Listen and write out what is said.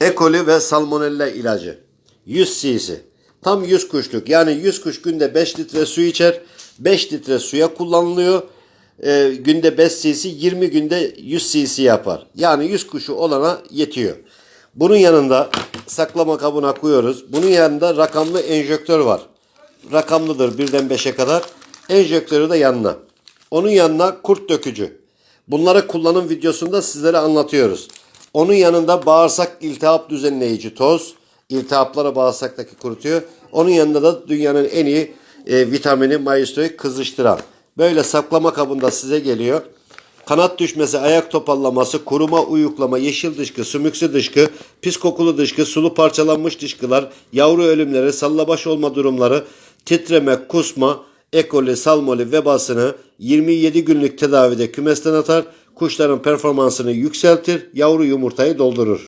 E. coli ve salmonella ilacı. 100 cc. Tam 100 kuşluk. Yani 100 kuş günde 5 litre su içer. 5 litre suya kullanılıyor. Ee, günde 5 cc 20 günde 100 cc yapar. Yani 100 kuşu olana yetiyor. Bunun yanında saklama kabına koyuyoruz. Bunun yanında rakamlı enjektör var. Rakamlıdır birden 5'e kadar. Enjektörü de yanına. Onun yanına kurt dökücü. Bunları kullanım videosunda sizlere anlatıyoruz. Onun yanında bağırsak iltihap düzenleyici toz. İltihapları bağırsaktaki kurutuyor. Onun yanında da dünyanın en iyi e, vitamini maestroyu kızıştıran. Böyle saklama kabında size geliyor. Kanat düşmesi, ayak topallaması, kuruma, uyuklama, yeşil dışkı, sümüksü dışkı, pis kokulu dışkı, sulu parçalanmış dışkılar, yavru ölümleri, sallabaş olma durumları, titreme, kusma, ekoli, salmoli vebasını 27 günlük tedavide kümesten atar, kuşların performansını yükseltir, yavru yumurtayı doldurur.